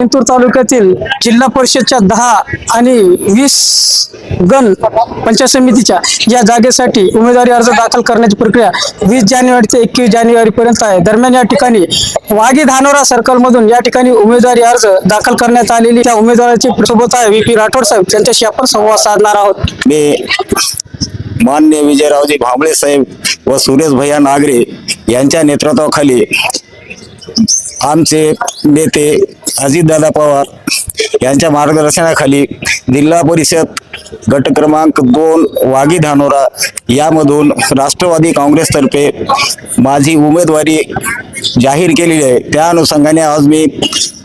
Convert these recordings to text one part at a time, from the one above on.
जिंतूर तालुक्यातील जिल्हा परिषदच्या दहा आणि वीस गण पंचायत समितीच्या या जागेसाठी उमेदवारी अर्ज दाखल करण्याची प्रक्रिया वीस जानेवारी ते एकवीस जानेवारी पर्यंत आहे. दरम्यान या ठिकाणी वागी धानोरा सर्कल मधून या ठिकाणी उमेदवारी अर्ज दाखल करण्यात आलेली त्या उमेदवाराची सोबत आहे व्ही पी राठोड साहेब. त्यांच्याशी आपण संवाद साधणार आहोत. मी मान्य विजयरावजी भांबळे साहेब व सुरेश भैया नागरे यांच्या नेतृत्वाखाली आमचे नेते अजितदादा पवार यांच्या मार्गदर्शनाखाली जिल्हा परिषद गट क्रमांक दोन वागी धानोरा यामधून राष्ट्रवादी काँग्रेसतर्फे माझी उमेदवारी जाहीर केलेली आहे. त्या अनुषंगाने आज मी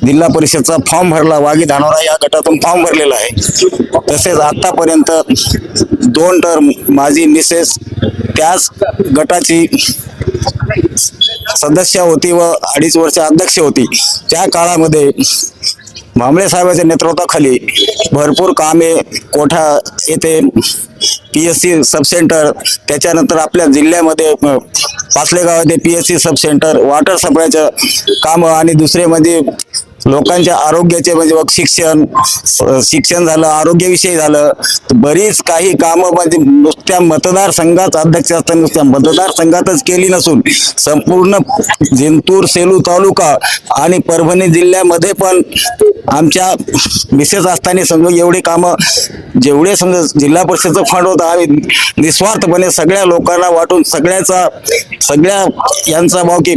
जिल्हा परिषदचा फॉर्म भरला. वागी धानोरा या गटातून फॉर्म भरलेला आहे. तसेच आतापर्यंत दोन टर्म माझी मिसेस त्याच गटाची सदस्य होती व अडीच वर्ष अध्यक्ष होती. त्या काळामध्ये भांबळे साहेबांच्या नेतृत्वाखाली भरपूर कामे कोठा येथे P S C sub centre त्याच्यानंतर आपल्या जिल्ह्यामध्ये अ, पाचलेगाव येथे P S C sub centre water सप्लायचं कामं आणि दुसरे म्हणजे लोकांच्या आरोग्याचे म्हणजे बघ शिक्षण शिक्षण झालं आरोग्यविषयी झालं बरीच काही कामं म्हणजे नुसत्या मतदारसंघात अध्यक्ष असताना नुसत्या मतदारसंघातच केली नसून संपूर्ण जिंतूर सेलू तालुका आणि परभणी जिल्ह्यामध्ये पण आमच्या मिसेस असताना समजा एवढी कामं जेवढे समजा जिल्हा परिषदचं फंड होता आम्ही निस्वार्थपणे सगळ्या लोकांना वाटून सगळ्याचा सगळ्या यांचा भाव की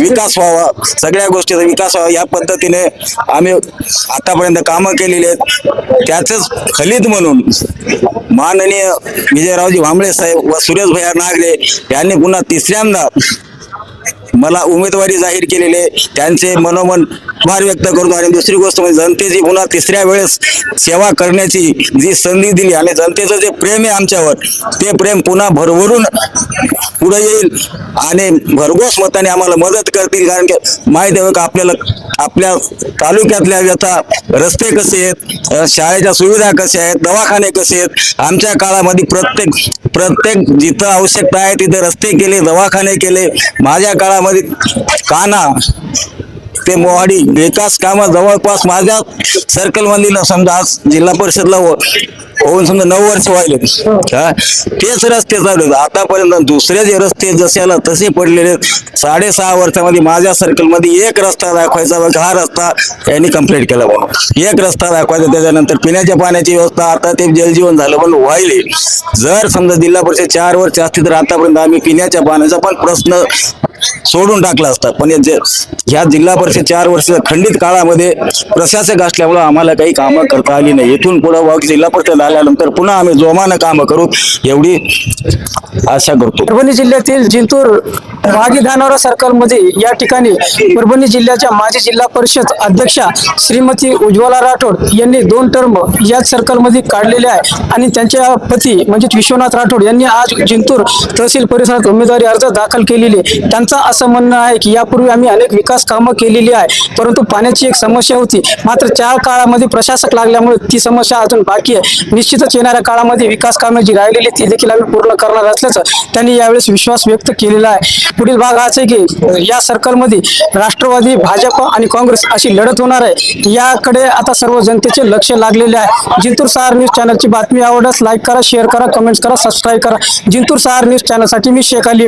विकास व्हावा सगळ्या गोष्टीचा विकास व्हावा या पद्धतीने आम्ही आतापर्यंत कामं केलेली आहेत. त्याचंच फलित म्हणून माननीय विजयरावजी भांबळे साहेब व सुरेश भैया नागरे यांनी पुन्हा तिसऱ्यांदा मला उमेदवारी जाहीर केलेले त्यांचे मनोमन भार व्यक्त करतो. आणि दुसरी गोष्ट म्हणजे जनतेची पुन्हा तिसऱ्या वेळेस सेवा करण्याची जी संधी दिली आणि जनतेचं जे प्रेम आहे आमच्यावर ते प्रेम पुन्हा भरभरून पुढे येईल आणि भरघोस मताने आम्हाला मदत करतील. कारण की माहिती आहे का आपल्याला आपल्या तालुक्यातल्या व्यथा रस्ते कसे आहेत शाळेच्या सुविधा कशा आहेत दवाखाने कसे आहेत आमच्या काळामध्ये प्रत्येक प्रत्येक जिथं आवश्यकता आहे तिथे रस्ते केले दवाखाने केले. माझ्या काळामध्ये काना ते मोहाडी विकास कामं जवळपास माझ्या सर्कल मधील समजा आज जिल्हा परिषदला हो- होऊन समजा नऊ वर्ष व्हायले. हा, तेच रस्ते चालू आतापर्यंत दुसरे जे रस्ते जशाला तसे पडलेले साडेसहा वर्षामध्ये माझ्या सर्कलमध्ये एक रस्ता दाखवायचा बघ. हा रस्ता यांनी कंप्लीट केला म्हणून एक रस्ता दाखवायचा त्याच्यानंतर पिण्याच्या पाण्याची व्यवस्था आता ते जलजीवन झालं पण व्हायले. जर समजा जिल्हा परिषद चार वर्ष असते तर आतापर्यंत आम्ही पिण्याच्या पाण्याचा पण प्रश्न सोडून टाकला असता. पण या ह्या जिल्हा परिषद चार वर्ष खंडित काळामध्ये प्रशासक असल्यामुळे आम्हाला काही कामं करता आली नाही. इथून पुढे वाघ जिल्हा परिषद आल्यानंतर पुन्हा आम्ही जोमानं कामं करू एवढी आशा करतो. परभणी जिल्ह्यातील जिंतूर मागी धानोरा सर्कलमध्ये या ठिकाणी परभणी जिल्ह्याच्या माजी जिल्हा परिषद अध्यक्षा श्रीमती उज्ज्वला राठोड यांनी दोन टर्म याच सर्कलमध्ये काढलेले आहे. आणि त्यांच्या पती म्हणजे विश्वनाथ राठोड यांनी आज जिंतूर तहसील परिसरात उमेदवारी अर्ज दाखल केलेले त्यांचा त्यांचं असं म्हणणं आहे की यापूर्वी आम्ही अनेक विकास कामं केलेली आहे परंतु पाण्याची एक समस्या होती. मात्र चार काळामध्ये प्रशासक लागल्यामुळे ती समस्या अजून बाकी आहे. निश्चितच येणाऱ्या काळामध्ये विकास कामे जी राहिलेली ती देखील आम्ही पूर्ण करणार असल्याचं त्यांनी यावेळेस विश्वास व्यक्त केलेला आहे. पुढील भाग हाच आहे की या सर्कलमध्ये राष्ट्रवादी भाजप आणि काँग्रेस अशी लढत होणार आहे. याकडे आता सर्व जनतेचे लक्ष लागलेले आहे. जिंतूर सहार न्यूज चॅनलची बातमी आवडल्यास लाईक करा शेअर करा कमेंट्स करा सबस्क्राईब करा. जिंतूर सहार न्यूज चॅनलसाठी मी शेख अली